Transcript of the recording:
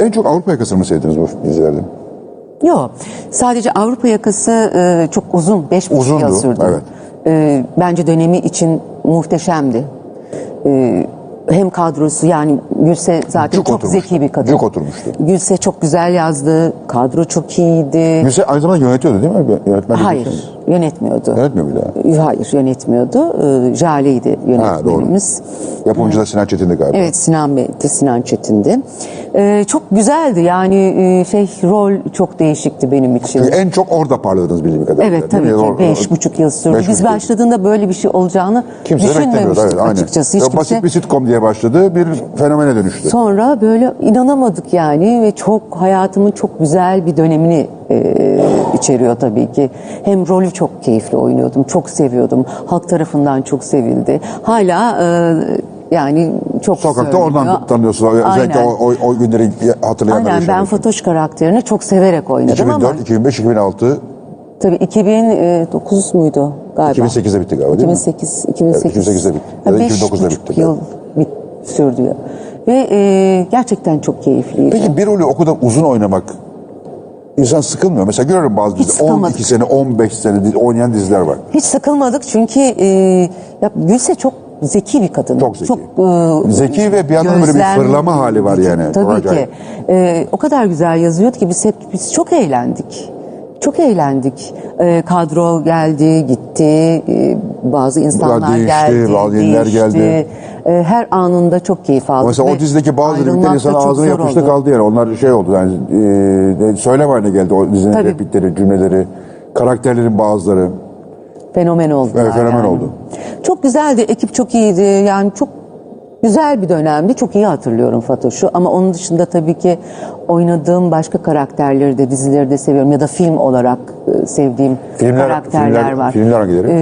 En çok Avrupa yakasını mı sevdiniz bu dizilerden? Yok. Sadece Avrupa yakası e, çok uzun. Beş buçuk Uzundu, yıl sürdü. evet. E, bence dönemi için muhteşemdi. E, hem kadrosu yani Gülse zaten Cuk çok oturmuştu. zeki bir kadın. Cuk oturmuştu. Gülse çok güzel yazdı. Kadro çok iyiydi. Gülse aynı zamanda yönetiyordu değil mi? Yönetmen de Hayır, Gülse. Yönetmiyordu. Yönetmiyor muydu? ha? Hayır, yönetmiyordu. E, Jale'ydi yönetmenimiz. Yapımcı da Sinan Çetin'di galiba. Evet Sinan Bey'di, Sinan Çetin'di. E, çok güzeldi yani e, şey rol çok değişikti benim için. Çünkü en çok orada parladınız bildiğim kadarıyla. Evet değil tabii mi? ki Or- beş buçuk yıl sürdü. Beş Biz buçuk yıl. başladığında böyle bir şey olacağını Kimse beklemiyordu. düşünmemiştik Evet, aynen. açıkçası. Hiç Ya kimse... Basit bir sitcom diye başladı, bir fenomene dönüştü. Sonra böyle inanamadık yani ve çok hayatımın çok güzel bir dönemini e, içeriyor tabii ki. Hem rolü çok keyifli oynuyordum, çok seviyordum. Halk tarafından çok sevildi. Hala e, yani çok Sokakta söyleniyor. oradan tanıyorsunuz. Özellikle Aynen. o, o, o günleri hatırlayanlar Aynen ben. Fatoş karakterini çok severek oynadım ama 2004, 2005, 2006, tabii 2009 muydu galiba? 2008'de bitti galiba değil mi? 2008, 2008. Evet, 2008'de bitti. Ya da beş 2009'da buçuk bitti. yıl bit, sürdü. Ve e, gerçekten çok keyifliydi. Peki bir rolü o kadar uzun oynamak insan sıkılmıyor. Mesela görüyorum bazı sıkılmadık. 12 sene, 15 sene oynayan diziler var. Hiç sıkılmadık çünkü e, ya Gülse çok zeki bir kadın. Çok zeki. e, Zeki ve bir yandan böyle bir fırlama hali var yani. Tabii Acayip. ki. E, o kadar güzel yazıyordu ki biz hep biz çok eğlendik. Çok eğlendik. E, kadro geldi, gitti. E, bazı insanlar değişti, geldi, bazı yeniler geldi. E, her anında çok keyif aldık. Mesela o ve dizideki bazı replikler insan ağzına yapıştı oldu. kaldı yani. Onlar şey oldu yani e, söylem haline geldi o dizinin Tabii. replikleri, cümleleri, karakterlerin bazıları. Fenomen oldu. Evet, fenomen oldu. Çok güzeldi. Ekip çok iyiydi. Yani çok güzel bir dönemdi. Çok iyi hatırlıyorum Fatoş'u. Ama onun dışında tabii ki oynadığım başka karakterleri de dizileri de seviyorum. Ya da film olarak e, sevdiğim Filmler, karakterler filmler, var. filmler hangileri?